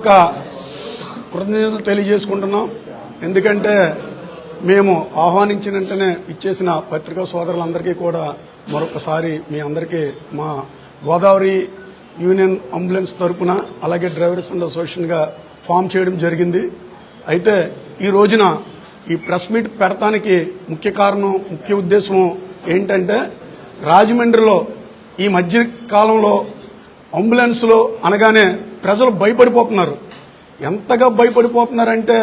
ఒక కృతజ్ఞతలు తెలియజేసుకుంటున్నాం. ఎందుకంటే మేము ఆహ్వానించిన వెంటనే ఇచ్చేసిన పత్రికా సోదరులందరికీ కూడా మరొకసారి మీ అందరికీ మా గోదావరి యూనియన్ అంబులెన్స్ తరపున అలాగే డ్రైవర్స్ అండ్ అసోసియేషన్గా ఫామ్ చేయడం జరిగింది. అయితే ఈ రోజున ఈ ప్రెస్ మీట్ పెడతానికి ముఖ్య కారణం ముఖ్య ఉద్దేశం ఏంటంటే రాజమండ్రిలో ఈ మధ్య కాలంలో అంబులెన్స్లో అనగానే ప్రజలు భయపడిపోతున్నారు. ఎంతగా భయపడిపోతున్నారంటే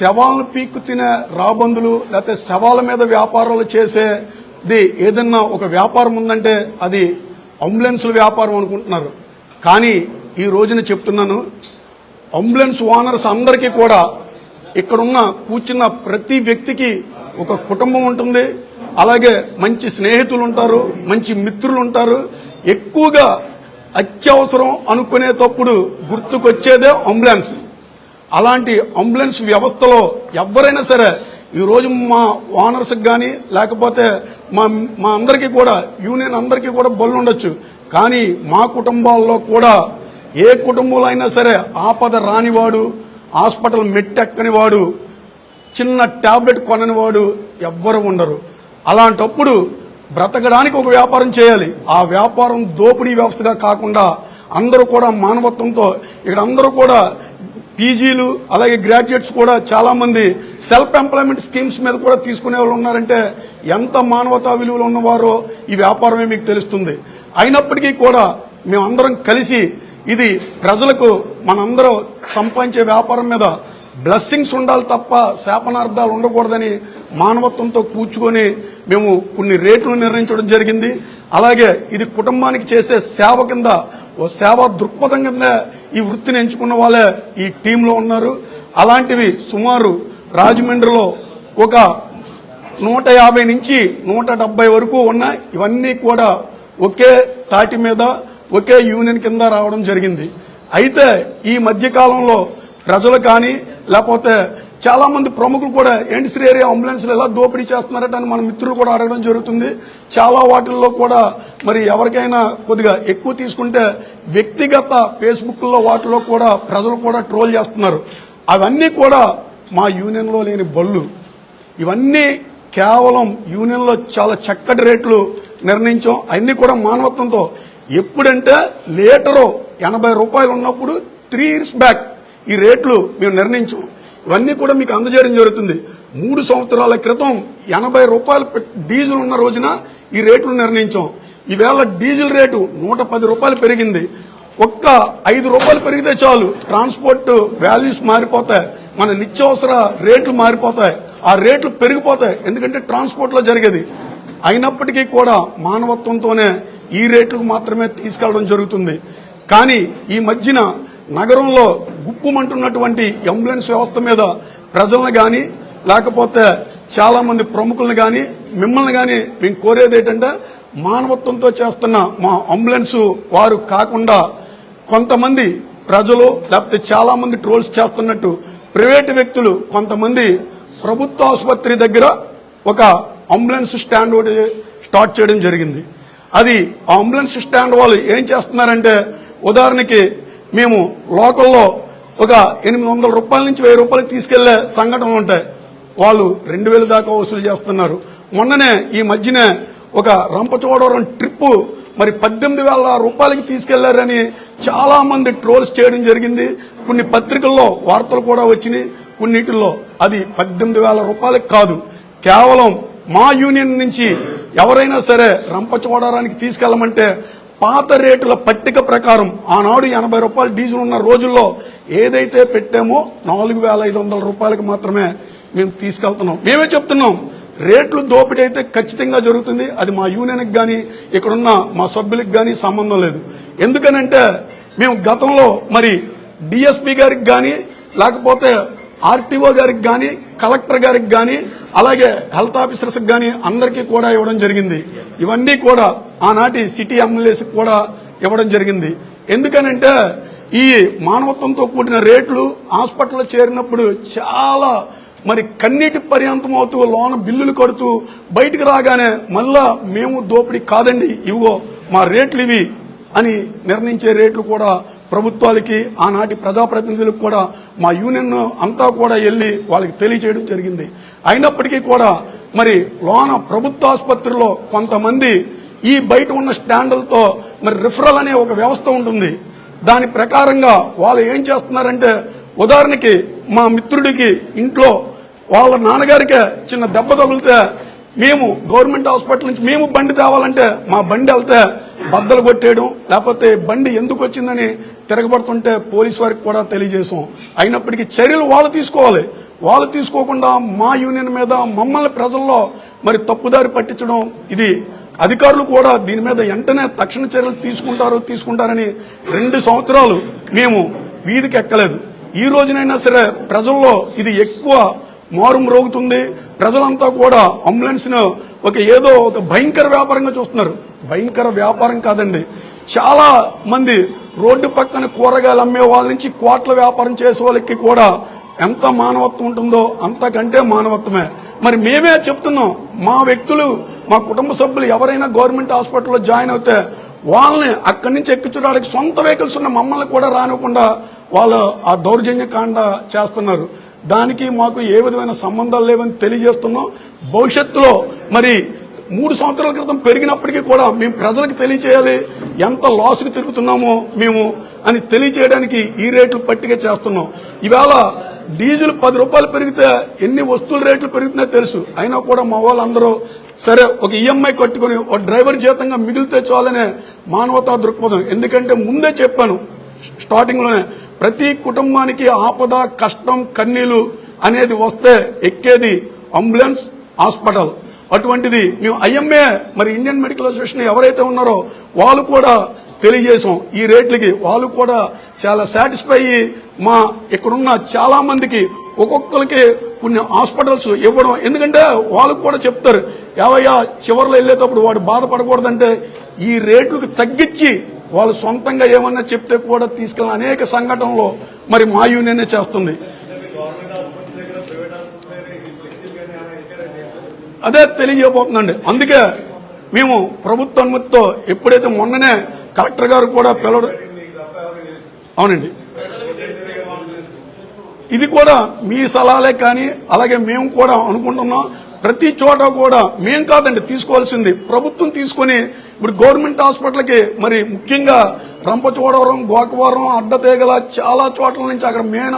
శవాలను పీక్కు తినే రాబందులు లేకపోతే శవాల మీద వ్యాపారాలు చేసేది ఏదన్నా ఒక వ్యాపారం ఉందంటే అది అంబులెన్స్ల వ్యాపారం అనుకుంటున్నారు. కానీ ఈ రోజున చెప్తున్నాను అంబులెన్స్ ఓనర్స్ అందరికీ కూడా ఇక్కడున్న కూర్చున్న ప్రతి వ్యక్తికి ఒక కుటుంబం ఉంటుంది. అలాగే మంచి స్నేహితులు ఉంటారు మంచి మిత్రులు ఉంటారు. ఎక్కువగా అత్యవసరం అనుకునేటప్పుడు గుర్తుకొచ్చేదే అంబులెన్స్. అలాంటి అంబులెన్స్ వ్యవస్థలో ఎవరైనా సరే ఈరోజు మా ఓనర్స్కి కానీ లేకపోతే మా మా అందరికీ కూడా యూనియన్ అందరికీ కూడా బళ్ళు ఉండొచ్చు. కానీ మా కుటుంబాల్లో కూడా ఏ కుటుంబంలో అయినా సరే ఆపద రానివాడు హాస్పిటల్ మెట్టెక్కని వాడు చిన్న టాబ్లెట్ కొనని వాడు ఎవ్వరు ఉండరు. అలాంటప్పుడు బ్రతకడానికి ఒక వ్యాపారం చేయాలి. ఆ వ్యాపారం దోపిడీ వ్యవస్థగా కాకుండా అందరూ కూడా మానవత్వంతో ఇక్కడ అందరూ కూడా పీజీలు అలాగే గ్రాడ్యుయేట్స్ కూడా చాలా మంది సెల్ఫ్ ఎంప్లాయ్మెంట్ స్కీమ్స్ మీద కూడా తీసుకునే వాళ్ళు ఉన్నారంటే ఎంత మానవతా విలువలు ఉన్నవారో ఈ వ్యాపారమే మీకు తెలుస్తుంది. అయినప్పటికీ కూడా మేమందరం కలిసి ఇది ప్రజలకు మనందరం సంపాదించే వ్యాపారం మీద బ్లెస్సింగ్స్ ఉండాలి తప్ప శాపనార్థాలు ఉండకూడదని మానవత్వంతో కూర్చుకొని మేము కొన్ని రేట్లు నిర్ణయించడం జరిగింది. అలాగే ఇది కుటుంబానికి చేసే సేవ కింద ఓ సేవా దృక్పథం కింద ఈ వృత్తిని ఎంచుకున్న వాళ్ళే ఈ టీంలో ఉన్నారు. అలాంటివి సుమారు రాజమండ్రిలో ఒక నూట యాభై నుంచి నూట డెబ్బై వరకు ఉన్నాయి. ఇవన్నీ కూడా ఒకే తాటి మీద ఒకే యూనియన్ కింద రావడం జరిగింది. అయితే ఈ మధ్యకాలంలో ప్రజలు కానీ లేకపోతే చాలా మంది ప్రముఖులు కూడా ఏంటి శ్రీ ఏరియా అంబులెన్స్లు ఎలా దోపిడీ చేస్తున్నారట అని మన మిత్రులు కూడా అడగడం జరుగుతుంది. చాలా వాటిల్లో కూడా మరి ఎవరికైనా కొద్దిగా ఎక్కువ తీసుకుంటే వ్యక్తిగత ఫేస్బుక్లో వాటిలో కూడా ప్రజలు కూడా ట్రోల్ చేస్తున్నారు. అవన్నీ కూడా మా యూనియన్లో లేని బళ్ళు. ఇవన్నీ కేవలం యూనియన్లో చాలా చక్కటి రేట్లు నిర్ణయించాం. అన్ని కూడా మానవత్వంతో. ఎప్పుడంటే లీటరు ఎనభై రూపాయలు ఉన్నప్పుడు త్రీ ఇయర్స్ బ్యాక్ ఈ రేట్లు మేము నిర్ణయించాం. ఇవన్నీ కూడా మీకు అందజేయడం జరుగుతుంది. మూడు సంవత్సరాల క్రితం ఎనభై రూపాయలు పెట్- డీజిల్ ఉన్న రోజున ఈ రేట్లు నిర్ణయించాం. ఈవేళ డీజిల్ రేటు నూట పది రూపాయలు పెరిగింది. ఒక్క ఐదు రూపాయలు పెరిగితే చాలు. ట్రాన్స్పోర్ట్ వాల్యూస్ మారిపోతాయి. మన నిత్యావసర రేట్లు మారిపోతాయి. ఆ రేట్లు పెరిగిపోతాయి. ఎందుకంటే ట్రాన్స్పోర్ట్లో జరిగేది. అయినప్పటికీ కూడా మానవత్వంతోనే ఈ రేట్లకు మాత్రమే తీసుకెళ్ళడం జరుగుతుంది. కానీ ఈ మధ్యన నగరంలో గుప్పుమంటున్నటువంటి అంబులెన్స్ వ్యవస్థ మీద ప్రజలను కానీ లేకపోతే చాలా మంది ప్రముఖులను కానీ మిమ్మల్ని కానీ మేము కోరేది ఏంటంటే మానవత్వంతో చేస్తున్న మా అంబులెన్స్ వారు కాకుండా కొంతమంది ప్రజలు లేకపోతే చాలా మంది ట్రోల్స్ చేస్తున్నట్టు ప్రైవేటు వ్యక్తులు కొంతమంది ప్రభుత్వ ఆసుపత్రి దగ్గర ఒక అంబులెన్స్ స్టాండ్ ఒకటి స్టార్ట్ చేయడం జరిగింది. అది ఆ అంబులెన్స్ స్టాండ్ వాళ్ళు ఏం చేస్తున్నారంటే ఉదాహరణకి మేము లోకల్లో ఒక ఎనిమిది వందల రూపాయల నుంచి వెయ్యి రూపాయలకి తీసుకెళ్ళే సంఘటనలు ఉంటాయి. వాళ్ళు రెండు వేలు దాకా వసూలు చేస్తున్నారు. మొన్ననే ఈ మధ్యనే ఒక రంపచోడవరం ట్రిప్ మరి పద్దెనిమిది వేల రూపాయలకి తీసుకెళ్ళారని చాలా మంది ట్రోల్స్ చేయడం జరిగింది. కొన్ని పత్రికల్లో వార్తలు కూడా వచ్చినాయి. కొన్నిటిల్లో అది పద్దెనిమిది వేల రూపాయలకి కాదు. కేవలం మా యూనియన్ నుంచి ఎవరైనా సరే రంపచోడవరానికి తీసుకెళ్ళమంటే పాత రేటుల పట్టిక ప్రకారం ఆనాడు ఎనభై రూపాయలు డీజిల్ ఉన్న రోజుల్లో ఏదైతే పెట్టామో నాలుగు వేల ఐదు వందల రూపాయలకు మాత్రమే మేము తీసుకెళ్తున్నాం. మేమే చెప్తున్నాం రేట్లు దోపిడీ అయితే ఖచ్చితంగా జరుగుతుంది. అది మా యూనియన్కి కానీ ఇక్కడున్న మా సభ్యులకు కానీ సంబంధం లేదు. ఎందుకనంటే మేము గతంలో మరి డిఎస్పీ గారికి కానీ లేకపోతే ఆర్టీఓ గారికి కానీ కలెక్టర్ గారికి కానీ అలాగే హెల్త్ ఆఫీసర్స్ కానీ అందరికీ కూడా ఇవ్వడం జరిగింది. ఇవన్నీ కూడా ఆనాటి సిటీ ఎమ్మెల్యేస్కి కూడా ఇవ్వడం జరిగింది. ఎందుకనంటే ఈ మానవత్వంతో కూడిన రేట్లు హాస్పిటల్లో చేరినప్పుడు చాలా మరి కన్నీటి పర్యంతం అవుతూ లోన బిల్లులు కడుతూ బయటకు రాగానే మళ్ళా మేము దోపిడీ కాదండి ఇవిగో మా రేట్లు ఇవి అని నిర్ణయించే రేట్లు కూడా ప్రభుత్వాలకి ఆనాటి ప్రజాప్రతినిధులకు కూడా మా యూనియన్ అంతా కూడా వెళ్ళి వాళ్ళకి తెలియచేయడం జరిగింది. అయినప్పటికీ కూడా మరి లోన ప్రభుత్వ ఆసుపత్రిలో కొంతమంది ఈ బయట ఉన్న స్టాండ్లతో మరి రిఫరల్ అనే ఒక వ్యవస్థ ఉంటుంది. దాని ప్రకారంగా వాళ్ళు ఏం చేస్తున్నారంటే ఉదాహరణకి మా మిత్రుడికి ఇంట్లో వాళ్ళ నాన్నగారికి చిన్న దెబ్బ తగిలితే మేము గవర్నమెంట్ హాస్పిటల్ నుంచి మేము బండి తేవాలంటే మా బండి వెళ్తే బద్దలు కొట్టేయడం లేకపోతే బండి ఎందుకు వచ్చిందని తిరగబడుతుంటే పోలీస్ వారికి కూడా తెలియజేసాం అయినప్పటికీ చర్యలు వాళ్ళు తీసుకోవాలి. వాళ్ళు తీసుకోకుండా మా యూనియన్ మీద మమ్మల్ని ప్రజల్లో మరి తప్పుదారి పట్టించడం ఇది అధికారులు కూడా దీని మీద వెంటనే తక్షణ చర్యలు తీసుకుంటారు తీసుకుంటారని రెండు సంవత్సరాలు మేము వీధికి ఎక్కలేదు. ఈ రోజునైనా సరే ప్రజల్లో ఇది ఎక్కువ మారు మ్రోగుతుంది ప్రజలంతా కూడా అంబులెన్స్ను ఒక ఏదో ఒక భయంకర వ్యాపారంగా చూస్తున్నారు. భయంకర వ్యాపారం కాదండి. చాలా మంది రోడ్డు పక్కన కూరగాయలు అమ్మే వాళ్ళ నుంచి కోట్ల వ్యాపారం చేసే వాళ్ళకి కూడా ఎంత మానవత్వం ఉంటుందో అంతకంటే మానవత్వమే. మరి మేమే చెప్తున్నాం మా వ్యక్తులు మా కుటుంబ సభ్యులు ఎవరైనా గవర్నమెంట్ హాస్పిటల్లో జాయిన్ అవుతే వాళ్ళని అక్కడి నుంచి ఎక్కించడానికి సొంత వెహికల్స్ ఉన్న మమ్మల్ని కూడా రానివ్వకుండా వాళ్ళు ఆ దౌర్జన్య కాండ చేస్తున్నారు. దానికి మాకు ఏ విధమైన సంబంధాలు లేవని తెలియజేస్తున్నాం. భవిష్యత్తులో మరి మూడు సంవత్సరాల క్రితం పెరిగినప్పటికీ కూడా మేము ప్రజలకు తెలియచేయాలి ఎంత లాస్కి తిరుగుతున్నామో మేము అని తెలియచేయడానికి ఈ రేట్లు పట్టిక చేస్తున్నాం. ఇవాళ డీజిల్ పది రూపాయలు పెరిగితే ఎన్ని వస్తువుల రేట్లు పెరుగుతున్నాయో తెలుసు. అయినా కూడా మా వాళ్ళందరూ సరే ఒక ఈఎంఐ కట్టుకుని ఒక డ్రైవర్ జీతంగా మిగిలితే చాలనే మానవతా దృక్పథం. ఎందుకంటే ముందే చెప్పాను స్టార్టింగ్లోనే ప్రతి కుటుంబానికి ఆపద కష్టం కన్నీలు అనేది వస్తే ఎక్కేది అంబులెన్స్ హాస్పిటల్. అటువంటిది మేము ఐఎంఏ మరి ఇండియన్ మెడికల్ అసోసియేషన్ ఎవరైతే ఉన్నారో వాళ్ళు కూడా తెలియజేశాం. ఈ రేట్లకి వాళ్ళు కూడా చాలా సాటిస్ఫై అయ్యి మా ఇక్కడున్న చాలా మందికి ఒక్కొక్కరికి కొన్ని హాస్పిటల్స్ ఇవ్వడం. ఎందుకంటే వాళ్ళు కూడా చెప్తారు ఏవయ్యా చివరిలో వెళ్ళేటప్పుడు వాడు బాధపడకూడదంటే ఈ రేట్లకు తగ్గించి వాళ్ళు సొంతంగా ఏమన్నా చెప్తే కూడా తీసుకెళ్ళిన అనేక సంఘటనలో మరి మా యూనియనే చేస్తుంది. అదే తెలియజేయబోతుందండి అందుకే మేము ప్రభుత్వ అనుమతితో ఎప్పుడైతే మొన్ననే కలెక్టర్ గారు కూడా పిలవడం అవునండి. ఇది కూడా మీ సలహాలే కానీ అలాగే మేము కూడా అనుకుంటున్నాం. ప్రతి చోట కూడా మేం కాదండి తీసుకోవాల్సింది. ప్రభుత్వం తీసుకొని ఇప్పుడు గవర్నమెంట్ హాస్పిటల్కి మరి ముఖ్యంగా రంపచోడవరం గోకవరం అడ్డతీగల చాలా చోట్ల నుంచి అక్కడ మెయిన్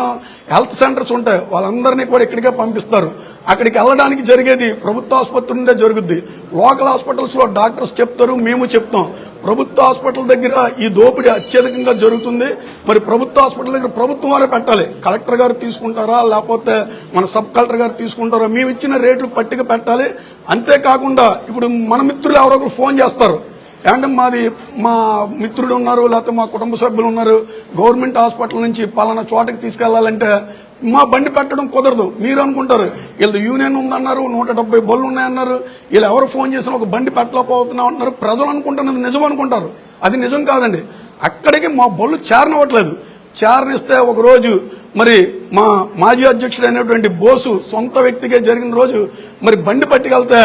హెల్త్ సెంటర్స్ ఉంటాయి. వాళ్ళందరినీ కూడా ఇక్కడికే పంపిస్తారు. అక్కడికి వెళ్ళడానికి జరిగేది ప్రభుత్వ ఆసుపత్రి నుండే జరుగుద్ది. లోకల్ హాస్పిటల్స్లో డాక్టర్స్ చెప్తారు మేము చెప్తాం. ప్రభుత్వ హాస్పిటల్ దగ్గర ఈ దోపిడీ అత్యధికంగా జరుగుతుంది. మరి ప్రభుత్వ హాస్పిటల్ దగ్గర ప్రభుత్వం వారే పెట్టాలి. కలెక్టర్ గారు తీసుకుంటారా? లేకపోతే మన సబ్ కలెక్టర్ గారు తీసుకుంటారా? మేము ఇచ్చిన రేట్లు పట్టిక పెట్టాలి. అంతేకాకుండా ఇప్పుడు మన మిత్రులు ఎవరో ఒకరు ఫోన్ చేస్తారు. అండ్ మాది మా మిత్రుడు ఉన్నారు లేకపోతే మా కుటుంబ సభ్యులు ఉన్నారు. గవర్నమెంట్ హాస్పిటల్ నుంచి పలానా చోటకి తీసుకెళ్ళాలంటే మా బండి పెట్టడం కుదరదు. మీరు అనుకుంటారు వీళ్ళు యూనియన్ ఉందన్నారు నూట డెబ్బై బళ్ళు ఉన్నాయన్నారు వీళ్ళు ఎవరు ఫోన్ చేసినా ఒక బండి పెట్టలేకపోతున్నాం అంటున్నారు. ప్రజలు అనుకుంటున్నది నిజం అనుకుంటారు. అది నిజం కాదండి. అక్కడికి మా బళ్ళు చేరనివ్వట్లేదు. చేరనిస్తే ఒకరోజు మరి మా మాజీ అధ్యక్షుడు అయినటువంటి బోసు సొంత వ్యక్తిగా జరిగిన రోజు మరి బండి పట్టుకెళ్తే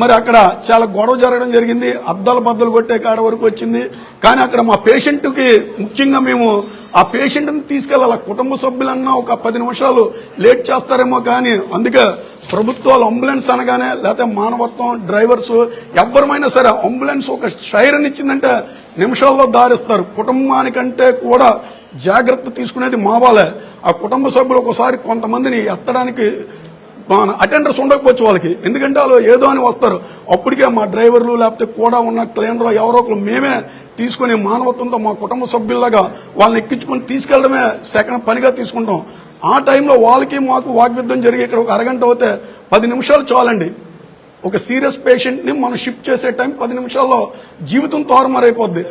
మరి అక్కడ చాలా గొడవ జరగడం జరిగింది. అద్దాలు బద్దలు కొట్టే కాడ వరకు వచ్చింది. కానీ అక్కడ మా పేషెంట్కి ముఖ్యంగా మేము ఆ పేషెంట్ని తీసుకెళ్ళాలి. కుటుంబ సభ్యులన్నా ఒక పది నిమిషాలు లేట్ చేస్తారేమో కానీ అందుకే ప్రభుత్వాలు అంబులెన్స్ అనగానే లేకపోతే మానవత్వం డ్రైవర్స్ ఎవరమైనా సరే అంబులెన్స్ ఒక షైరన్ ఇచ్చిందంటే నిమిషాల్లో దారిస్తారు. కుటుంబానికంటే కూడా జాగ్రత్త తీసుకునేది మా వాళ్ళే. ఆ కుటుంబ సభ్యులు ఒకసారి కొంతమందిని ఎత్తడానికి మన అటెండర్స్ ఉండకపోవచ్చు వాళ్ళకి. ఎందుకంటే వాళ్ళు ఏదో అని వస్తారు. అప్పటికే మా డ్రైవర్లు లేకపోతే కూడా ఉన్న క్లీనర్ ఎవరో ఒకరు మేమే తీసుకుని మానవత్వంతో మా కుటుంబ సభ్యుల్లాగా వాళ్ళని ఎక్కించుకొని తీసుకెళ్ళడమే సెకండ్ పనిగా తీసుకుంటాం. ఆ టైంలో వాళ్ళకి మాకు వాగ్విద్ధం జరిగి ఇక్కడ ఒక అరగంట అవుతే పది నిమిషాలు చాలండి. ఒక సీరియస్ పేషెంట్ని మనం షిఫ్ట్ చేసే టైం పది నిమిషాల్లో జీవితం తారుమారైపోద్ది.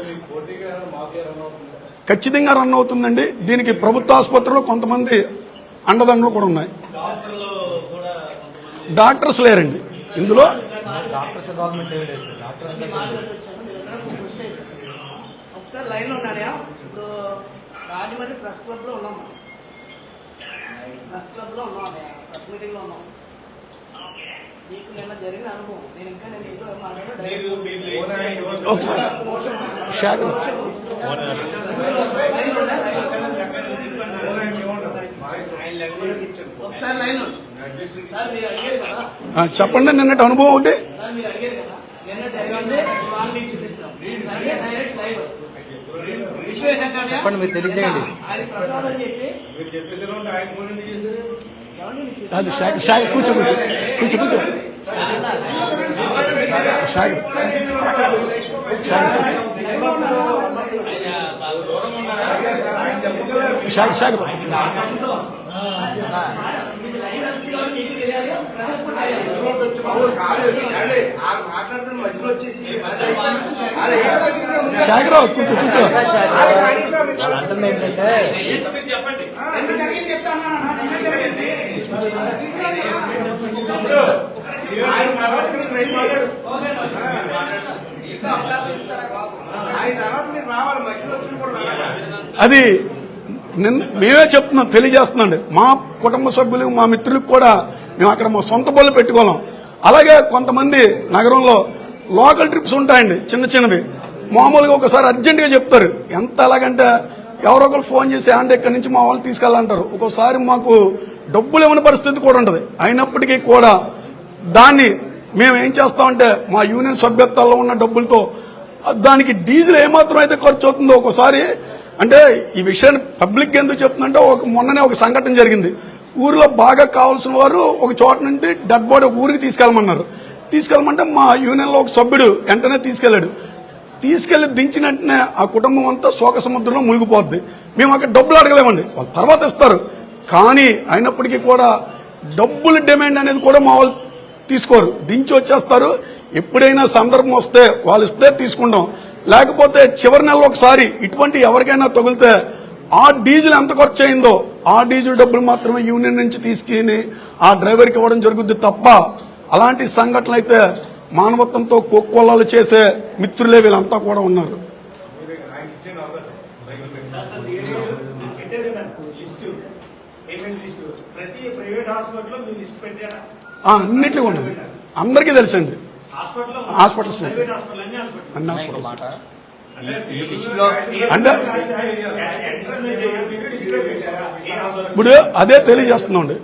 ఖచ్చితంగా రన్ అవుతుందండి. దీనికి ప్రభుత్వ ఆసుపత్రిలో కొంతమంది అండదండలు కూడా ఉన్నాయి. డాక్టర్స్ లేరండి. ఇందులో రాజమండ్రి ప్రెస్ క్లబ్లో ఉన్నాం ప్రెస్ క్లబ్లో ఉన్నాం ప్రెస్ మీటింగ్లో ఉన్నాం. నీకు నిన్న జరిగిన అనుభవం. నేను ఇంకా నేను ఏదో మాట్లాడాను ఒకసారి ఒకసారి లైన్ చెప్పండి నిన్నటి అనుభవం ఒకటి. సార్ మీరు అడిగారు కదా. నిన్న జరిగింది వాళ్ళు మీకు చూపిస్తాం. అలాగే డైరెక్ట్ లైవ్ విషయం ఏంటంటే వచ్చి కూడా రావాలి. అది మేమే చెప్తున్నాం తెలియజేస్తున్నాండి మా కుటుంబ సభ్యులు మా మిత్రులకు కూడా మేము అక్కడ మా సొంత బళ్ళు పెట్టుకోలేం అలాగే కొంతమంది నగరంలో లోకల్ ట్రిప్స్ ఉంటాయండి చిన్న చిన్నవి. మామూలుగా ఒకసారి అర్జెంటుగా చెప్తారు ఎంత ఎలాగంటే ఎవరో ఒకరు ఫోన్ చేసి అంటే ఇక్కడి నుంచి మా వాళ్ళు తీసుకెళ్ళాలంటారు. ఒక్కోసారి మాకు డబ్బులు ఇవ్వని పరిస్థితి కూడా ఉంటుంది అయినప్పటికీ కూడా దాన్ని మేము ఏం చేస్తామంటే మా యూనియన్ సభ్యత్వాల్లో ఉన్న డబ్బులతో దానికి డీజిల్ ఏమాత్రం అయితే ఖర్చు అవుతుందో ఒకసారి అంటే ఈ విషయాన్ని పబ్లిక్ ఎందుకు చెప్తుందంటే ఒక మొన్ననే ఒక సంఘటన జరిగింది. ఊరిలో బాగా కావాల్సిన వారు ఒక చోట నుండి డెడ్ బాడీ ఒక ఊరికి తీసుకెళ్ళమన్నారు. తీసుకెళ్ళమంటే మా యూనియన్లో ఒక సభ్యుడు వెంటనే తీసుకెళ్ళాడు తీసుకెళ్ళి దించిన వెంటనే ఆ కుటుంబం అంతా శోక సముద్రంలో మునిగిపోద్ది. మేము అక్కడ డబ్బులు అడగలేమండి. వాళ్ళు తర్వాత ఇస్తారు. కానీ అయినప్పటికీ కూడా డబ్బుల డిమాండ్ అనేది కూడా మా వాళ్ళు తీసుకోరు. దించి వచ్చేస్తారు. ఎప్పుడైనా సందర్భం వస్తే వాళ్ళు ఇస్తే తీసుకుంటాం. లేకపోతే చివరి నెలలో ఒకసారి ఇటువంటి ఎవరికైనా తగిలితే ఆ డీజిల్ ఎంత ఖర్చు అయిందో ఆ డీజిల్ డబ్బులు మాత్రమే యూనియన్ నుంచి తీసుకుని ఆ డ్రైవర్కి ఇవ్వడం జరుగుద్ది తప్ప అలాంటి సంఘటనలు అయితే మానవత్వంతో కొక్కొల్లాలు చేసే మిత్రులే వీళ్ళంతా కూడా ఉన్నారు. పెట్టారు కదా లిస్టు పేమెంట్ లిస్టు ప్రతి ప్రైవేట్ హాస్పిటల్లో మీరు లిస్ట్ పెట్టారా ఆ, అన్నిట్లో ఉన్నది అందరికీ తెలుసండి హాస్పిటల్స్ అన్ని హాస్పిటల్. అన్ని హాస్పిటల్స్. మాట. అంటే ఇప్పుడు అదే తెలియజేస్తున్నాండి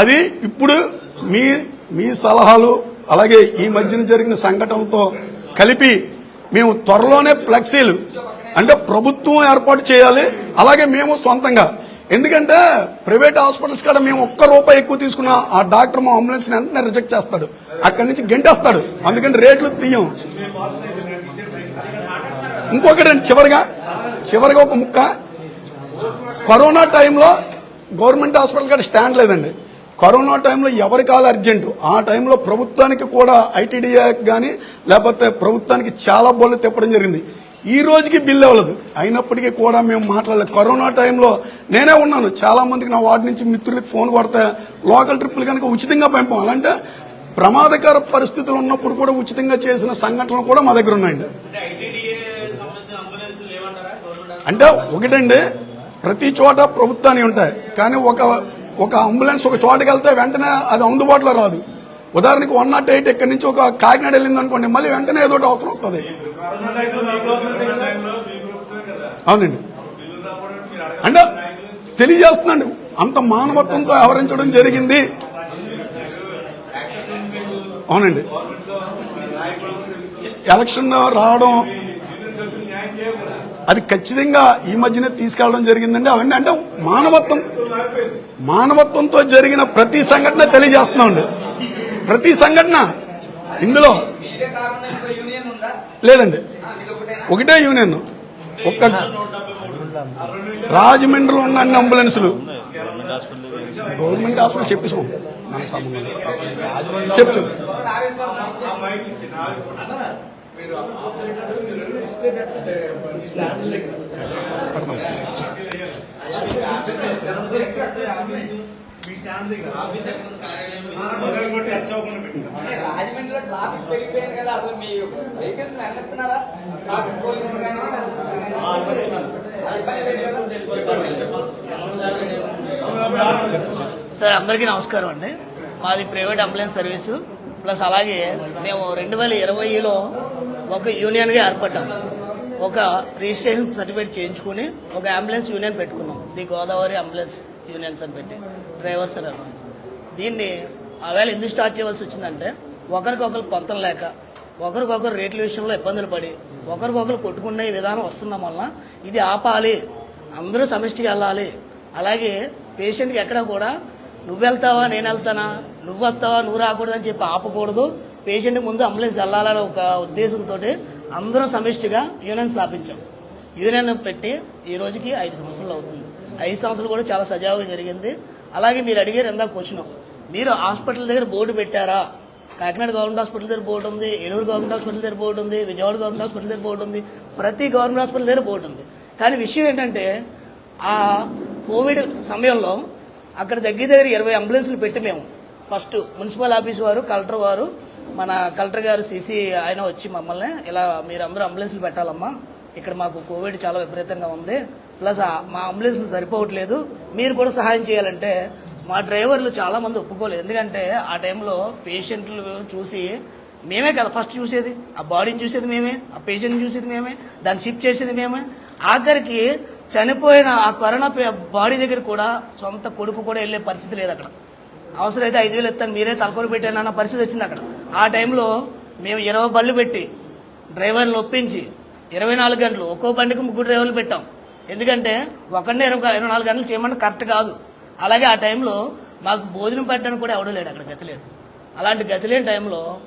అది ఇప్పుడు మీ మీ సలహాలు అలాగే ఈ మధ్యన జరిగిన సంఘటనలతో కలిపి మేము త్వరలోనే ఫ్లెక్సీలు అంటే ప్రభుత్వం ఏర్పాటు చేయాలి అలాగే మేము సొంతంగా. ఎందుకంటే ప్రైవేట్ హాస్పిటల్స్ కాడ మేము ఒక్క రూపాయి ఎక్కువ తీసుకున్న ఆ డాక్టర్ మా అంబులెన్స్ వెంటనే రిజెక్ట్ చేస్తాడు. అక్కడి నుంచి గెంటేస్తాడు. అందుకని రేట్లు తీయం. ఇంకొకటి చివరిగా చివరిగా ఒక ముక్క. కరోనా టైంలో గవర్నమెంట్ హాస్పిటల్ కాడ స్టాండ్ లేదండి. కరోనా టైంలో ఎవరి కాలు అర్జెంటు? ఆ టైంలో ప్రభుత్వానికి కూడా ఐటీడీఏ కానీ లేకపోతే ప్రభుత్వానికి చాలా బోళ్ళు తిప్పడం జరిగింది. ఈ రోజుకి బిల్ ఇవ్వలేదు. అయినప్పటికీ కూడా మేము మాట్లాడలేదు. కరోనా టైంలో నేనే ఉన్నాను. చాలా మందికి నా వార్డు నుంచి మిత్రులకి ఫోన్ కొడితే లోకల్ ట్రిప్పులు కనుక ఉచితంగా పంపాం. అలాంటే ప్రమాదకర పరిస్థితులు ఉన్నప్పుడు కూడా ఉచితంగా చేసిన సంఘటనలు కూడా మా దగ్గర ఉన్నాయండి అంటే ఐటీడీఏ సంబంధించిన అంబులెన్స్ లేవంటారా గవర్నమెంట్ అంటే ఒకటండి ప్రతి చోట ప్రభుత్వాన్ని ఉంటాయి. కానీ ఒక ఒక అంబులెన్స్ ఒక చోటకి వెళ్తే వెంటనే అది అందుబాటులో రాదు. ఉదాహరణకు వన్ నాట్ ఎయిట్ ఇక్కడి నుంచి ఒక కాకినాడ వెళ్ళింది అనుకోండి మళ్ళీ వెంటనే ఏదో ఒకటి అవసరం వస్తుంది. అవునండి. అంటే తెలియజేస్తున్నాడు అంత మానవత్వంతో వ్యవహరించడం జరిగింది. అవునండి. ఎలక్షన్ రావడం అది ఖచ్చితంగా ఈ మధ్యనే తీసుకెళ్ళడం జరిగిందండి. అవన్నీ అంటే మానవత్వం. మానవత్వంతో జరిగిన ప్రతి సంఘటన తెలియజేస్తున్నామండి. ప్రతి సంఘటన ఇందులో లేదండి. ఒకటే యూనియన్. ఒక్క రాజమండ్రిలో ఉన్న అన్ని అంబులెన్సులు. గవర్నమెంట్ హాస్పిటల్ చెప్పేసాం మన సంబంధం చెప్పు చెప్పు. రాజమండ్రిలో ట్రాఫిక్ పెరిగిపోయింది కదా అసలు మీ వెహికల్స్ వెళ్ళిస్తున్నారా ట్రాఫిక్ పోలీసులు కానీ సార్ అందరికీ నమస్కారం అండి. మాది ప్రైవేట్ అంబులెన్స్ సర్వీసు. ప్లస్ అలాగే మేము రెండు వేల ఇరవైలో ఒక యూనియన్గా ఏర్పడ్డాం. ఒక రిజిస్ట్రేషన్ సర్టిఫికేట్ చేయించుకుని ఒక అంబులెన్స్ యూనియన్ పెట్టుకున్నాం. ది గోదావరి అంబులెన్స్ యూనియన్స్ అని పెట్టి డ్రైవర్స్ అని అంబులెన్స్ దీన్ని ఆవేళ ఎందుకు స్టార్ట్ చేయవలసి వచ్చిందంటే ఒకరికొకరు పొంతం లేక ఒకరికొకరు రేట్ల విషయంలో ఇబ్బందులు పడి ఒకరికొకరు కొట్టుకునే విధానం వస్తున్నాం వల్ల ఇది ఆపాలి అందరూ సమిష్టికి వెళ్ళాలి. అలాగే పేషెంట్కి ఎక్కడ కూడా నువ్వు వెళ్తావా నేను వెళ్తానా నువ్వు వస్తావా నువ్వు రాకూడదని చెప్పి ఆపకూడదు పేషెంట్ ముందు అంబులెన్స్ వెళ్ళాలని ఒక ఉద్దేశంతో అందరం సమిష్టిగా యూనియన్ స్థాపించాం. యూనియన్ పెట్టి ఈ రోజుకి ఐదు సంవత్సరాలు అవుతుంది. ఐదు సంవత్సరాలు కూడా చాలా సజావుగా జరిగింది. అలాగే మీరు అడిగారు ఎందాక వచ్చిన మీరు హాస్పిటల్ దగ్గర బోర్డు పెట్టారా? కాకినాడ గవర్నమెంట్ హాస్పిటల్ దగ్గర బోర్డు ఉంది ఏలూరు గవర్నమెంట్ హాస్పిటల్ దగ్గర బోర్డు ఉంది విజయవాడ గవర్నమెంట్ హాస్పిటల్ దగ్గర బోర్డు ఉంది ప్రతి గవర్నమెంట్ హాస్పిటల్ దగ్గర బోర్డు ఉంది. కానీ విషయం ఏంటంటే ఆ కోవిడ్ సమయంలో అక్కడ దగ్గర దగ్గర ఇరవై అంబులెన్స్లు పెట్టి మేము. ఫస్ట్ మున్సిపల్ ఆఫీస్ వారు కలెక్టర్ వారు మన కలెక్టర్ గారు సీసీ ఆయన వచ్చి మమ్మల్ని ఇలా మీరు అందరూ అంబులెన్స్లు పెట్టాలమ్మా. ఇక్కడ మాకు కోవిడ్ చాలా విపరీతంగా ఉంది. ప్లస్ మా అంబులెన్స్లు సరిపోవట్లేదు. మీరు కూడా సహాయం చేయాలంటే మా డ్రైవర్లు చాలా మంది ఒప్పుకోలేదు. ఎందుకంటే ఆ టైంలో పేషెంట్లు చూసి మేమే కదా ఫస్ట్ చూసేది. ఆ బాడీని చూసేది మేమే ఆ పేషెంట్ని చూసేది మేమే దాన్ని షిఫ్ట్ చేసేది మేమే. ఆఖరికి చనిపోయిన ఆ కరోనా బాడీ దగ్గర కూడా సొంత కొడుకు కూడా వెళ్ళే పరిస్థితి లేదు అక్కడ. అవసరమైతే ఐదు వేలు ఎత్తాను మీరే తలకొని పెట్టాను అన్న పరిస్థితి వచ్చింది అక్కడ. ఆ టైంలో మేము ఇరవై బళ్ళు పెట్టి డ్రైవర్లు ఒప్పించి ఇరవై నాలుగు గంటలు ఒక్కో బండికి ముగ్గురు డ్రైవర్లు పెట్టాం. ఎందుకంటే ఒకరినే ఇరవై ఇరవై నాలుగు గంటలు చేయమంటే కరెక్ట్ కాదు. అలాగే ఆ టైంలో మాకు భోజనం పెట్టడానికి కూడా ఎవడూ లేడు అక్కడ గతిలేదు అలాంటి గతిలేని టైంలో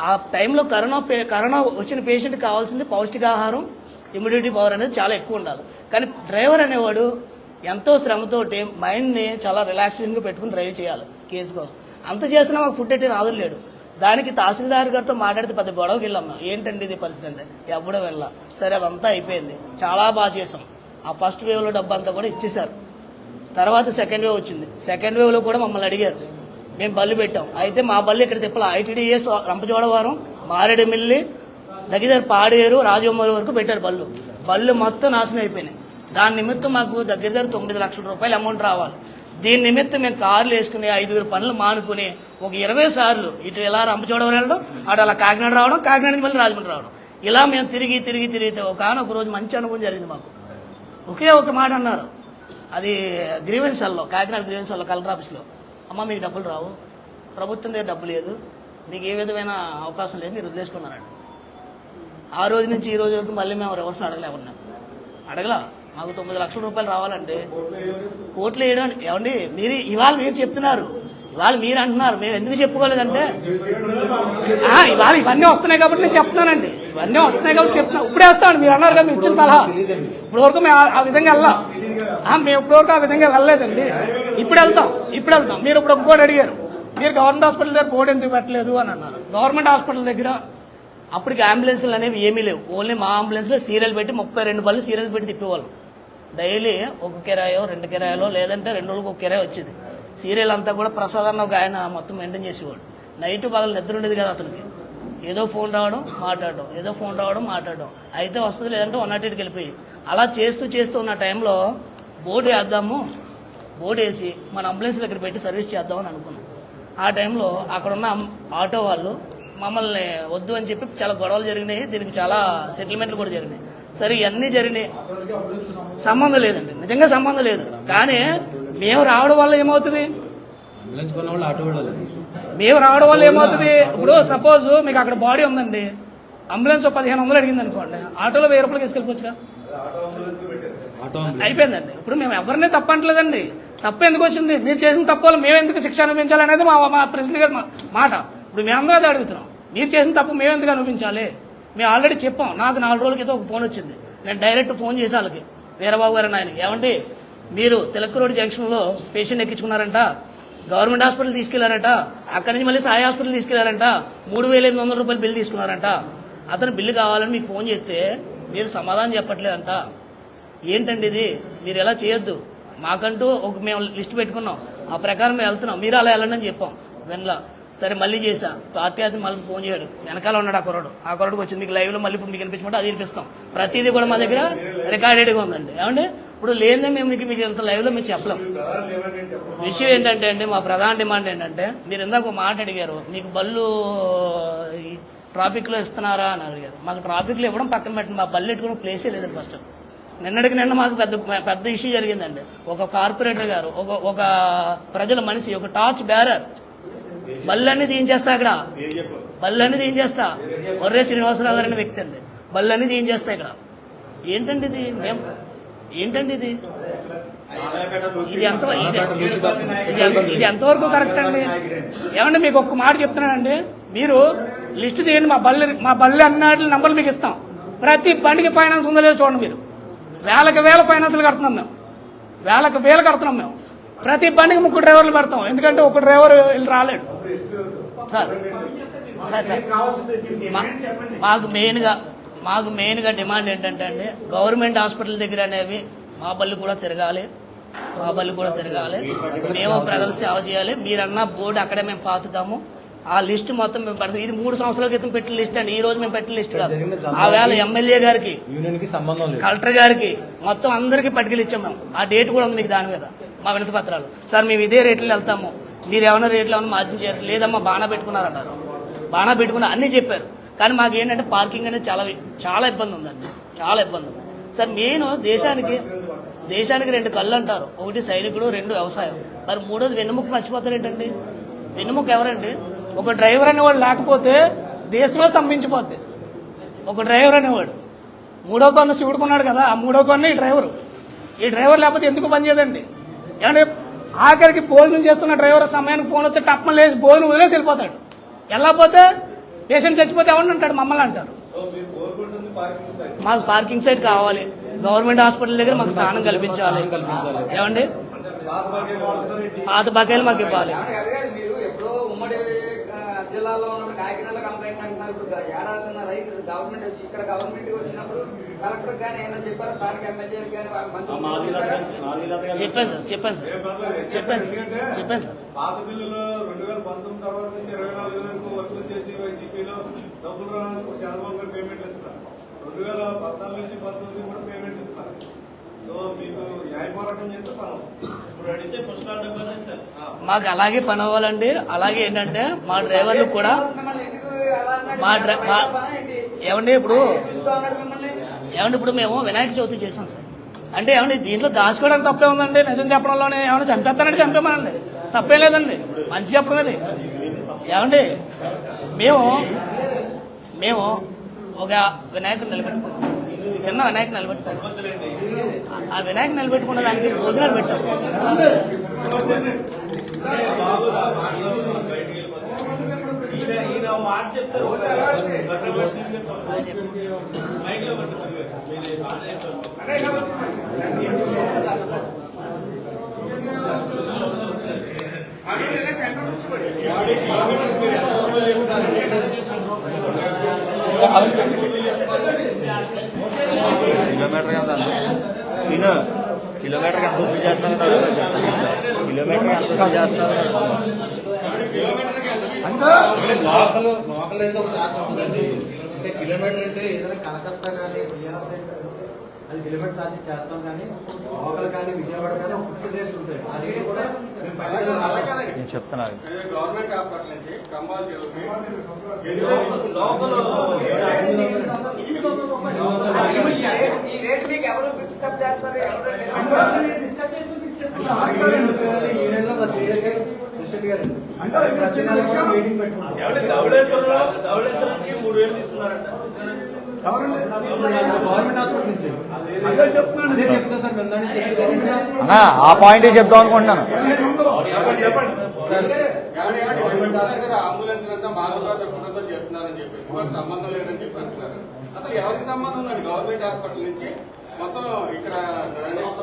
ఆ టైంలో కరోనా పే- కరోనా వచ్చిన పేషెంట్ కావాల్సింది పౌష్టికాహారం ఇమ్యూనిటీ పవర్ అనేది చాలా ఎక్కువ ఉండాలి. కానీ డ్రైవర్ అనేవాడు ఎంతో శ్రమతోటి మైండ్ని చాలా రిలాక్సింగ్గా పెట్టుకుని డ్రైవ్ చేయాలి కేసు కోసం. అంత చేసినా మాకు ఫుడ్ అయితే ఆదరలేడు దానికి తహసీల్దార్ గారితో మాట్లాడితే పెద్ద గొడవకి వెళ్ళాం ఏంటండి ఇది పరిస్థితి అంటే? ఎప్పుడో వెళ్ళాం. సరే అదంతా అయిపోయింది. చాలా బాగా చేసాం ఆ ఫస్ట్ వేవ్లో డబ్బు అంతా కూడా ఇచ్చేశారు. తర్వాత సెకండ్ వేవ్ వచ్చింది. సెకండ్ వేవ్లో కూడా మమ్మల్ని అడిగారు. మేము బళ్ళు పెట్టాం. అయితే మా బళ్ళు ఇక్కడ తిప్పాలి. ఐటీడీఎస్ రంపచోడవరం మారేడుమిల్లి దగ్గర పాడేరు రాజమౌరి వరకు పెట్టారు బళ్ళు బళ్ళు మొత్తం నాశనం అయిపోయినాయి. దాని నిమిత్తం మాకు దగ్గర దగ్గర తొమ్మిది లక్షల రూపాయలు అమౌంట్ రావాలి. దీని నిమిత్తం మేము కార్లు వేసుకుని ఐదుగురు పనులు మానుకుని ఒక ఇరవై సార్లు ఇటు ఇలా రంపచోడవరం వెళ్ళడం అటు అలా కాకినాడ రావడం కాకినాడ నుంచి మళ్ళీ రాజమండ్రి రావడం. ఇలా మేము తిరిగి తిరిగి తిరిగితే ఒక ఒక రోజు మంచి అనుభవం జరిగింది మాకు. ఒకే ఒక మాట అన్నారు. అది గ్రీవెన్సల్లో కాకినాడ గ్రీవెన్సల్లో కలెక్టర్ ఆఫీస్లో అమ్మ మీకు డబ్బులు రావు. ప్రభుత్వం దగ్గర డబ్బు లేదు. మీకు ఏ విధమైన అవకాశం లేదు. మీరు వదిలేసుకున్నారండి ఆ రోజు నుంచి ఈ రోజు వరకు మళ్ళీ మేము రివర్స్ అడగలేమన్నాం అడగలా. మాకు తొమ్మిది లక్షల రూపాయలు రావాలంటే కోట్లు వేయడం ఏమండి మీరు ఇవాళ మీరు చెప్తున్నారు. వాళ్ళు మీరు అంటున్నారు. మేము ఎందుకు చెప్పుకోలేదంటే? ఇవాళ ఇవన్నీ వస్తున్నాయి కాబట్టి నేను చెప్తున్నానండి. ఇవన్నీ వస్తున్నాయి కాబట్టి చెప్తున్నా. ఇప్పుడే వస్తాను. మీరు అన్నారు కదా మీరు ఇచ్చిన సలహా. ఇప్పుడు వరకు మేము ఆ- విధంగా వెళ్ళాం. మేము ఇప్పుడు వరకు ఆ విధంగా వెళ్ళలేదండి. ఇప్పుడు వెళ్తాం. ఇప్పుడు వెళ్తాం. మీరు ఇప్పుడు ఇంకోటి అడిగారు. మీరు గవర్నమెంట్ హాస్పిటల్ దగ్గర బోర్డు ఎందుకు పెట్టలేదు అని అన్నారు. గవర్నమెంట్ హాస్పిటల్ దగ్గర అప్పటికి అంబులెన్స్లు అనేవి ఏమీ లేవు. ఓన్లీ మా అంబులెన్స్లో సీరియల్ పెట్టి ముప్పై రెండు బళ్ళు సీరియల్ పెట్టి తిప్పేవాళ్ళం. డైలీ ఒక కిరాయో రెండు కిరాయలో లేదంటే రెండు రోజులకు ఒక కిరాయి వచ్చేది. సీరియల్ అంతా కూడా ప్రసాద్ అన్న ఒక ఆయన మొత్తం మెయింటైన్ చేసేవాడు. నైట్ పగలు నిద్ర ఉండేది కదా అతనికి. ఏదో ఫోన్ రావడం మాట్లాడడం. ఏదో ఫోన్ రావడం మాట్లాడడం. అయితే వస్తుంది లేదంటే వన్ నాట్ ఎయిట్కి వెళ్ళిపోయి. అలా చేస్తూ చేస్తూ ఉన్న టైంలో బోర్డు వేద్దాము. బోర్డు వేసి మన అంబులెన్స్లు ఇక్కడ పెట్టి సర్వీస్ చేద్దామని అనుకున్నాం. ఆ టైంలో అక్కడ ఉన్న ఆటో వాళ్ళు మమ్మల్ని వద్దు అని చెప్పి చాలా గొడవలు జరిగినాయి. దీనికి చాలా సెటిల్మెంట్లు కూడా జరిగినాయి. సరే ఇవన్నీ జరిగినాయి. సంబంధం లేదండి. నిజంగా సంబంధం లేదు. కానీ మేము రావడం వల్ల ఏమవుతుంది? మేము రావడం వల్ల ఏమవుతుంది? ఇప్పుడు సపోజ్ మీకు అక్కడ బాడీ ఉందండి. అంబులెన్స్ పదిహేను వందలు అడిగింది అనుకోండి. ఆటోలో వెయ్యి రూపాయలు తీసుకెళ్ళిపోవచ్చుగా అయిపోయిందండి. ఇప్పుడు మేము ఎవరిని తప్పంటలేదండి తప్పు ఎందుకు వచ్చింది? మీరు చేసిన తప్పు వల్ల మేము ఎందుకు శిక్ష అనుభవించాలి అనేది మా మా ప్రెసిడెంట్ గారి మా- మాట. ఇప్పుడు మేమందరూ అది అడుగుతున్నాం. మీరు చేసిన తప్పు మేము ఎందుకు అనుభవించాలి? మేము ఆల్రెడీ చెప్పాం. నాకు నాలుగు రోజుల క్రితం ఒక ఫోన్ వచ్చింది. నేను డైరెక్ట్ ఫోన్ చేసి వాళ్ళకి వీరబాబు గారు ఆయనకి ఏమంటే మీరు తిలక్ రోడ్ జంక్షన్లో పేషెంట్ ఎక్కించుకున్నారంట గవర్నమెంట్ హాస్పిటల్ తీసుకెళ్ళారంట అక్కడి నుంచి మళ్ళీ సాయి హాస్పిటల్ తీసుకెళ్ళారంట మూడు వేల ఎనిమిది వందల రూపాయలు బిల్లు తీసుకున్నారంట. అతను బిల్లు కావాలని మీకు ఫోన్ చేస్తే మీరు సమాధానం చెప్పట్లేదంట. ఏంటండి ఇది? మీరు ఎలా చేయొద్దు? మాకంటూ ఒక మేము లిస్ట్ పెట్టుకున్నాం. ఆ ప్రకారం మేము వెళ్తున్నాం. మీరు అలా వెళ్ళండి అని చెప్పాం. వెన్లా. సరే మళ్ళీ చేసా పార్టీ అది మళ్ళీ ఫోన్ చేయడు. వెనకాల ఉన్నాడు ఆ కుర్రాడు. ఆ కుర్రాడికి వచ్చింది. మీకు లైవ్లో మళ్ళీ ఇప్పుడు మీకు వినిపించమంటే అది వినిపిస్తాం. ప్రతిదీ కూడా మా దగ్గర రికార్డెడ్గా ఉందండి. ఏమండి? ఇప్పుడు లేదా మేము మీకు మీకు ఇంత లైవ్లో మేము చెప్పలేం. విషయం ఏంటంటే అండి మా ప్రధాన డిమాండ్ ఏంటంటే మీరు ఇందాక ఒక మాట అడిగారు మీకు బళ్ళు ఈ ట్రాఫిక్లో ఇస్తున్నారా అని అడిగారు. మాకు ట్రాఫిక్లో ఇవ్వడం పక్కన పెట్టండి మా బళ్ళు ఎట్టుకునే ప్లేసే లేదండి ఫస్ట్ నిన్నటికి నిన్న మాకు పెద్ద పెద్ద ఇష్యూ జరిగిందండి. ఒక కార్పొరేటర్ గారు ఒక ఒక ప్రజల మనిషి ఒక టార్చ్ బ్యారర్ బళ్ళన్నీ తీయించేస్తా అక్కడ. బళ్ళన్నీ తీయించేస్తా. ఒర్రే శ్రీనివాసరావు గారు అనే వ్యక్తి అండి. బళ్ళన్నీ తీయించేస్తా ఇక్కడ. ఏంటండి ఇది? మేము ఏంటండి ఇది? ఇది ఎంత ఇది- ఇది ఎంత- ఇది ఎంతవరకు కరెక్ట్ అండి? ఏమంటే మీకు ఒక్క మాట చెప్తున్నానండి. మీరు లిస్ట్ తీయండి మా బల్లి మా బల్లి అన్నాటి నంబర్లు మీకు ఇస్తాం. ప్రతి బండికి ఫైనాన్స్ ఉందో లేదో చూడండి మీరు. వేలకు వేల ఫైనాన్స్లు కడుతున్నాం మేము. వేలకు వేలు కడుతున్నాం మేము. ప్రతి బండికి ముగ్గురు డ్రైవర్లు పెడతాం. ఎందుకంటే ఒక డ్రైవర్ వీళ్ళు రాలేడు. సార్ సార్ మాకు మెయిన్గా మాకు మెయిన్గా డిమాండ్ ఏంటంటే అండి గవర్నమెంట్ హాస్పిటల్ దగ్గర అనేవి మా బళ్ళు కూడా తిరగాలి. మా బళ్ళు కూడా తిరగాలి. మేము ప్రజలు సేవ చేయాలి. మీరన్న బోర్డు అక్కడే మేము పాతుతాము. ఆ లిస్ట్ మొత్తం మేము పెడతాం. ఇది మూడు సంవత్సరాల క్రితం పెట్టిన లిస్ట్ అండి. ఈ రోజు మేము పెట్టిన లిస్ట్ కాదు. ఆ వేళ ఎమ్మెల్యే గారికి కలెక్టర్ గారికి మొత్తం అందరికీ పట్టుకెళ్ళి ఇచ్చాం మేము. ఆ డేట్ కూడా ఉంది మీకు దాని మీద మా వినతి పత్రాలు. సార్ మేము ఇదే రేట్లు వెళ్తాము. మీరు ఏమైనా రేట్లు ఏమైనా మార్జిన్ చేయరు. లేదమ్మా బాణా పెట్టుకున్నారంటారు బాణా పెట్టుకున్నారు అన్నీ చెప్పారు. కానీ మాకు ఏంటంటే పార్కింగ్ అనేది చాలా చాలా ఇబ్బంది ఉందండి. చాలా ఇబ్బంది ఉంది. సార్ మెయిన్ దేశానికి దేశానికి రెండు కళ్ళు అంటారు. ఒకటి సైనికుడు రెండు వ్యవసాయం. మరి మూడోది వెన్నుముక్క మర్చిపోతారు ఏంటండి? వెన్నుముక్క ఎవరండి? ఒక డ్రైవర్ అనేవాడు లేకపోతే దేశమే స్తంభించిపోద్ది. ఒక డ్రైవర్ అనేవాడు. మూడో కొన్న శివుడుకున్నాడు కదా ఆ మూడో కొన్న ఈ డ్రైవరు ఈ డ్రైవర్ లేకపోతే ఎందుకు పనిచేయదండి ఏమంటే ఆఖరికి భోజనం చేస్తున్న డ్రైవర్ సమయానికి ఫోన్ వస్తే టప్పని లేచి భోజనం వదిలేసి వెళ్ళిపోతాడు. వెళ్ళకపోతే పేషెంట్ చచ్చిపోతే ఎవరిని అంటాడు? మమ్మల్ని అంటారు. మాకు పార్కింగ్ సైట్ కావాలి. గవర్నమెంట్ హాస్పిటల్ దగ్గర మాకు స్థానం కల్పించాలి. ఏమండి? పాత బకాయిలు మాకు ఇవ్వాలి. జిల్లాలో ఉన్నప్పుడు కాకినాడ కంప్లైంట్ అంటున్నారు. ఇప్పుడు ఏడాదిన్న రైతు గవర్నమెంట్ వచ్చి ఇక్కడ గవర్నమెంట్ వచ్చినప్పుడు కలెక్టర్ కానీ ఏమైనా చెప్పారా? స్థానిక ఎమ్మెల్యే కానీ వాళ్ళ మంత్రులు? చెప్పాను సార్ చెప్పాను సార్. చెప్పాను సార్ చెప్పాను సార్. పాత బిల్లులు రెండు వేల పంతొమ్మిది తర్వాత నుంచి ఇరవై నాలుగు వరకు వర్క్ చేసి వైసీపీలో డబ్బులు రావడానికి చంద్రబాబు గారు పేమెంట్ ఇస్తారు రెండు వేల పద్నాలుగు నుంచి పంతొమ్మిది కూడా పేమెంట్ ఇస్తారు సో మీకు న్యాయ పోరాటం చేస్తే పనం మాకు అలాగే పని అవ్వాలండి. అలాగే ఏంటంటే మా డ్రైవర్లు కూడా? మా డ్రై-? ఏమండి ఇప్పుడు ఏమంటే ఏమండి ఇప్పుడు మేము వినాయక చవితి చేసాం సార్. అంటే ఏమండి దీంట్లో దాచుకోవడానికి తప్పే ఉందండి నిజం చెప్పడంలోనే. ఏమైనా చంపేస్తానంటే చంపేమనండి తప్పే లేదండి. మంచి చెప్పడం ఏమండి మేము మేము ఒక వినాయకుడు నిలబెట్టుకున్నాం. చిన్న వినాయకుడు నిలబెట్టుకున్నాం. ఆ వినాయకుడు నిలబెట్టుకున్న దానికి భోజనాలు పెట్టాం. ఈయన మాట చెప్తారు. మైక్లో కిలోమీటర్ ఎంత సీను కిలోమీటర్ ఎంత చేస్తున్నారు కిలోమీటర్ ఎంత చేస్తున్నారు లోకల్ లోకల్ అయితే ఒక చార్జ్ ఉంటుందండి అంటే కిలోమీటర్ అయితే ఏదైనా కలకత్తా కానీ సైడ్ అది కిలోమీటర్ ఛార్జ్ చేస్తాం కానీ లోకల్ కానీ విజయవాడ కానీ ఒక ఫిక్స్డ్ రేట్స్ ఉంటాయి. ఆ రేట్ కూడా నేను చెప్తున్నాను. గవర్నమెంట్ హాస్పిటల్ నుంచి కంబాల్ చెరువుకి ఈ రేట్ మీకు ఎవరు ఫిక్స్ అప్ చేస్తారు ఎవరు ఈ నెలలో గారు. అంటే ధవళేశ్వరంకి మూడు వేలు తీసుకున్నారంట. చెప్తా ఆ పాయింట్ చెప్దాం అనుకుంటున్నాను. సంబంధం లేదని చెప్పి అసలు ఎవరికి సంబంధం ఉందండి? గవర్నమెంట్ హాస్పిటల్ నుంచి మొత్తం ఇక్కడ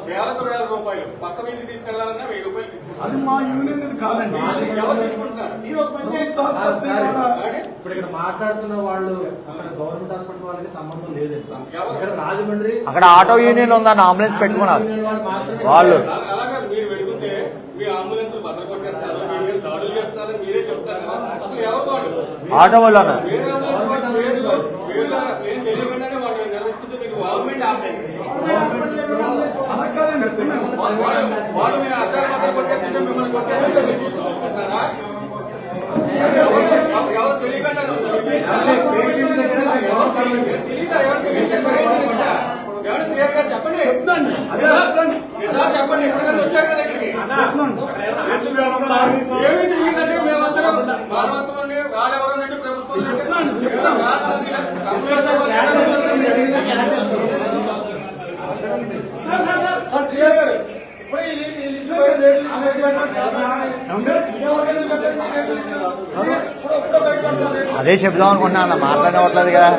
వేలకు వేల రూపాయలు. పక్క వీధి తీసుకెళ్ళాలన్నా వెయ్యి రూపాయలు అది మా యూనియన్ ఇది కాదండి. ఎవరు తీసుకుంటున్నారు? ఇప్పుడు ఇక్కడ మాట్లాడుతున్న వాళ్ళు అక్కడ గవర్నమెంట్ హాస్పిటల్ వాళ్ళకి సంబంధం లేదండి? ఇక్కడ రాజమండ్రి అక్కడ ఆటో యూనియన్ ఉందన్న అంబులెన్స్ పెట్టుకున్నారు. వాళ్ళు వాళ్ళు. అలాగే మీరు వెళ్తుంటే మీ అంబులెన్స్ భద్ర కొట్టేస్తారు మీ మీద దాడులు చేస్తారని మీరే చెప్తారు కదా. అసలు ఎవరు వాడు ఆటో వేరే అంబులెన్స్ వాడు పేరు పేరు అసలు ఏం తెలియకుండానే వాడు నిర్వహిస్తుంటే మీకు గవర్నమెంట్ అంబులెన్స్ అలా కాదండి వాళ్ళు మీ మిమ్మల్ని మీరు? ఎవరు- తెలియకుండా తెలియదు. ఎవరికి? ఎవరు క్లియర్గా చెప్పండి. నిజాలు చెప్పండి. ఎక్కడికైనా వచ్చారు కదా ఇక్కడికి? ఏమి తెలియదంటే మేమందరం మానవత్వం ప్రభుత్వం అదే చెప్దాం అనుకున్నా అన్న మాట్లాడవట్లేదు కదా.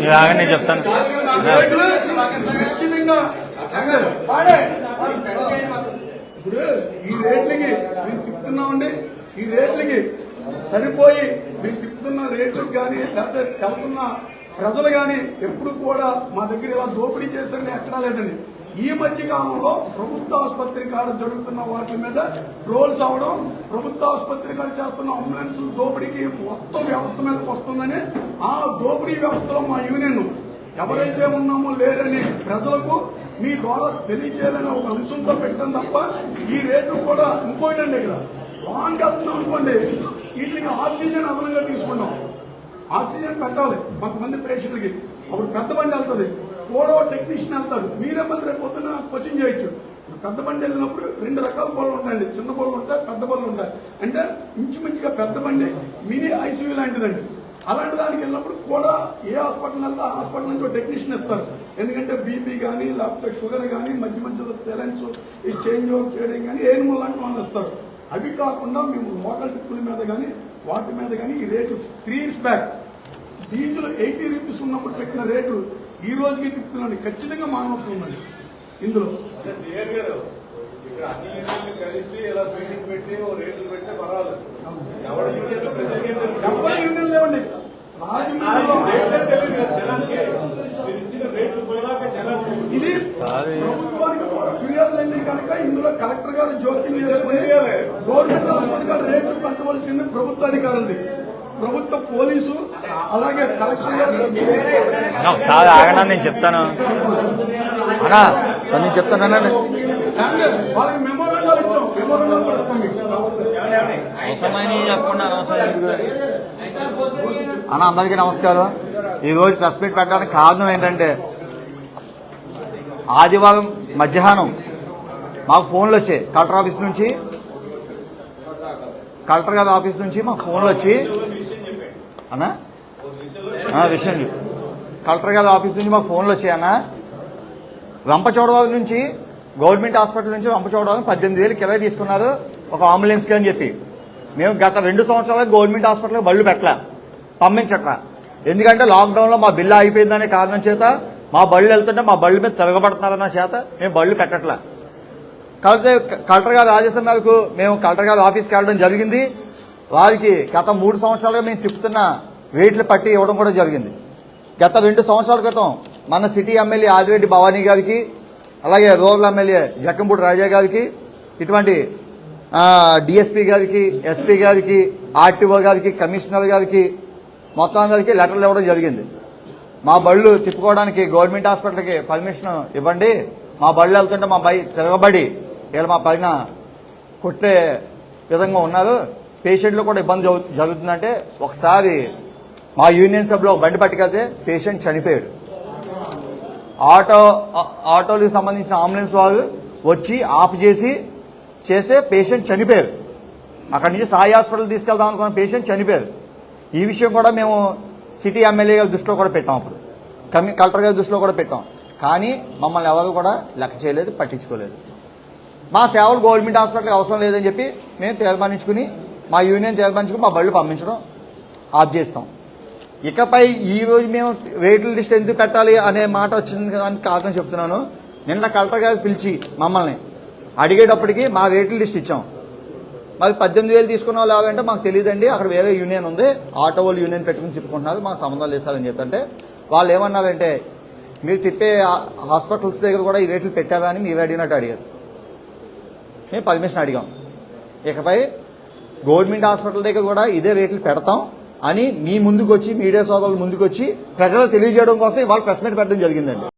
ఇలాగ నేను చెప్తాను. ఇప్పుడు ఈ రేట్లకి మేము తిప్పుతున్నామండి. ఈ రేట్లకి సరిపోయి మేము తిప్పుతున్న రేట్లకు కానీ లేకపోతే వెళ్తున్న ప్రజలు కానీ ఎప్పుడు కూడా మా దగ్గర ఇలా దోపిడీ చేస్తారని ఎక్కడా లేదండి. ఈ మధ్య కాలంలో ప్రభుత్వ ఆసుపత్రి కాడ జరుగుతున్న వాటి మీద రోల్స్ అవడం ప్రభుత్వ ఆసుపత్రి కాడ చేస్తున్న అంబులెన్స్ దోపిడీకి మొత్తం వ్యవస్థ మీదకి వస్తుందని ఆ దోపిడీ వ్యవస్థలో మా యూనియన్ ఎవరైతే ఉన్నామో లేరని ప్రజలకు మీ ద్వారా తెలియచేయాలని ఒక అంశంతో పెట్టడం తప్ప ఈ రేట్లు కూడా ఇంకోటి ఇక్కడ. లాంగ్ వెళ్తున్నాం అనుకోండి వీటికి ఆక్సిజన్ అదనంగా తీసుకున్నాం ఆక్సిజన్ పెట్టాలి కొంతమంది పేషెంట్లకి. అప్పుడు పెద్ద బండి వెళ్తుంది. ఓడో టెక్నీషియన్ వెళ్తాడు. మీరే మళ్ళీ రేపు పొద్దున కోచింగ్ చేయొచ్చు. పెద్ద బండి వెళ్ళినప్పుడు రెండు రకాల బళ్ళు ఉంటాయండి. చిన్న బళ్ళు ఉంటాయి పెద్ద బళ్ళు ఉంటాయి. అంటే ఇంచుమించుగా పెద్ద బండి మినీ ఐసీయూ లాంటిదండి. అలాంటి దానికి వెళ్ళినప్పుడు కూడా ఏ హాస్పిటల్ వెళ్తే హాస్పిటల్ నుంచి ఒక టెక్నీషియన్ ఇస్తారు. ఎందుకంటే బీపీ కానీ లేకపోతే షుగర్ కానీ మధ్య మధ్యలో సెలెన్స్ ఈ చేంజ్ ఓవర్ చేయడం కానీ ఏనుమల్ లాంటి వాళ్ళు ఇస్తారు అవి కాకుండా మేము లోకల్ టిప్పుల మీద కానీ వాటి మీద కానీ ఈ rate three years back. Diesel eighty rupees ఉన్నప్పుడు పెట్టిన రేటు ఈ రోజుకి తిప్పుతున్నాను ఖచ్చితంగా మానవత్వం ఉందండి ఇందులో అన్ని యూనియన్లు కలిసి ఇలా మీటింగ్ పెట్టి ఓ రేట్లు పెడితే పర్వాలేదు. ఎవరి యూనియన్ ప్రజలకే తెలుసు ఎవరి యూనియన్ లేవండి. రాజమండ్రిలో రేట్లే తెలియదు జనానికి. రేట్లు. ఇది ప్రభుత్వానికి కూడా ఫిర్యాదులన్నీ కనుక ఇందులో కలెక్టర్ గారు జోక్యం చేసుకుని గవర్నమెంట్ హాస్పిటల్ గారు రేట్లు పెట్టవలసింది ప్రభుత్వ అధికారులది. ప్రభుత్వ పోలీసు అలాగే కలెక్టర్ గారు ఒకసారి ఆగనా నేను చెప్తాను. అన్నా సార్ నేను చెప్తానండి వాళ్ళకి మెమోరాండాలు ఇచ్చాం. మెమోరాండాలు కూడా ఇస్తాం మీకు. చెప్పకుండా అనవసరం? అన్న అందరికీ నమస్కారం. ఈ రోజు ప్రెస్ మీట్ పెట్టడానికి కారణం ఏంటంటే ఆదివారం మధ్యాహ్నం మాకు ఫోన్లు వచ్చాయి. కలెక్టర్ ఆఫీస్ నుంచి కలెక్టర్ గారి ఆఫీస్ నుంచి మాకు ఫోన్లు వచ్చి అన్నా? విషయం కలెక్టర్ గారి ఆఫీస్ నుంచి మాకు ఫోన్లు వచ్చాయి అన్న? రంపచోడవరం నుంచి గవర్నమెంట్ హాస్పిటల్ నుంచి రంపచోడవరం పద్దెనిమిది వేలు కిరాయి తీసుకున్నారు ఒక అంబులెన్స్కి అని చెప్పి. మేము గత రెండు సంవత్సరాలుగా గవర్నమెంట్ హాస్పిటల్కి బళ్ళు పెట్టలే పంపించట్లా. ఎందుకంటే లాక్డౌన్లో మా బిల్లు అయిపోయిందనే కారణం చేత మా బళ్ళు వెళ్తుంటే మా బళ్ళు మీద తిరగబడుతున్నారన్న చేత మేము బళ్ళు పెట్టట్లా కలెక్టర్ కలెక్టర్ గారి ఆదేశం మేరకు మేము కలెక్టర్ గారి ఆఫీస్కి వెళ్ళడం జరిగింది. వారికి గత మూడు సంవత్సరాలుగా మేము తిప్పుతున్న వెయిట్లు పట్టి ఇవ్వడం కూడా జరిగింది. గత రెండు సంవత్సరాల క్రితం మన సిటీ ఎమ్మెల్యే ఆదిరెడ్డి భవానీ గారికి అలాగే రూరల్ ఎమ్మెల్యే జక్కంపూడి రాజా గారికి ఇటువంటి డిఎస్పీ గారికి ఎస్పీ గారికి ఆర్టీఓ గారికి కమిషనర్ గారికి మొత్తం అందరికీ లెటర్లు ఇవ్వడం జరిగింది. మా బళ్ళు తిప్పుకోవడానికి గవర్నమెంట్ హాస్పిటల్కి పర్మిషన్ ఇవ్వండి. మా బళ్ళు వెళ్తుంటే మా బై తిరగబడి వీళ్ళు మా పైన కొట్టే విధంగా ఉన్నారు. పేషెంట్లు కూడా ఇబ్బంది జరుగు- జరుగుతుందంటే ఒకసారి మా యూనియన్ సభలో బండి పట్టుకెళ్తే పేషెంట్ చనిపోయాడు. ఆటో ఆటోలకు సంబంధించిన అంబులెన్స్ వారు వచ్చి ఆఫ్ చేసి చేస్తే పేషెంట్ చనిపోయారు. అక్కడి నుంచి సాయి హాస్పిటల్ తీసుకెళ్దాం అనుకున్న పేషెంట్ చనిపోయారు. ఈ విషయం కూడా మేము సిటీ ఎమ్మెల్యే గారి దృష్టిలో కూడా పెట్టాం అప్పుడు. కమి కలెక్టర్ గారి దృష్టిలో కూడా పెట్టాం. కానీ మమ్మల్ని ఎవరు కూడా లెక్క చేయలేదు పట్టించుకోలేదు. మా సేవలు గవర్నమెంట్ హాస్పిటల్కి అవసరం లేదని చెప్పి మేము తీర్మానించుకుని మా యూనియన్ తీర్మానించుకుని మా బళ్ళు పంపించడం ఆఫ్ చేస్తాం. ఇకపై ఈ రోజు మేము వెయిటింగ్ లిస్ట్ ఎందుకు పెట్టాలి అనే మాట వచ్చింది దానికి కారణం చెప్తున్నాను. నిన్న కలెక్టర్ గారు పిలిచి మమ్మల్ని అడిగేటప్పటికి మా వెయిటింగ్ లిస్ట్ ఇచ్చాం. మరి పద్దెనిమిది వేలు తీసుకున్న వాళ్ళు ఎవరంటే మాకు తెలియదండి. అక్కడ వేరే యూనియన్ ఉంది. ఆటో వాళ్ళు యూనియన్ పెట్టుకుని తిప్పుకుంటున్నారు. మాకు సంబంధం లేదు సార్ అని చెప్పంటే వాళ్ళు ఏమన్నారంటే మీరు తిప్పే హాస్పిటల్స్ దగ్గర కూడా ఈ రేట్లు పెట్టారా అని మీరు అడిగినట్టు అడిగారు. మేము పర్మిషన్ అడిగాం. ఇకపై గవర్నమెంట్ హాస్పిటల్ దగ్గర కూడా ఇదే రేట్లు పెడతాం అని మీ ముందుకు వచ్చి మీడియా సోదరులు ముందుకు వచ్చి ప్రజలకు తెలియజేయడం కోసం ఇవాళ ప్రెస్ మీట్ పెట్టడం జరిగిందండి.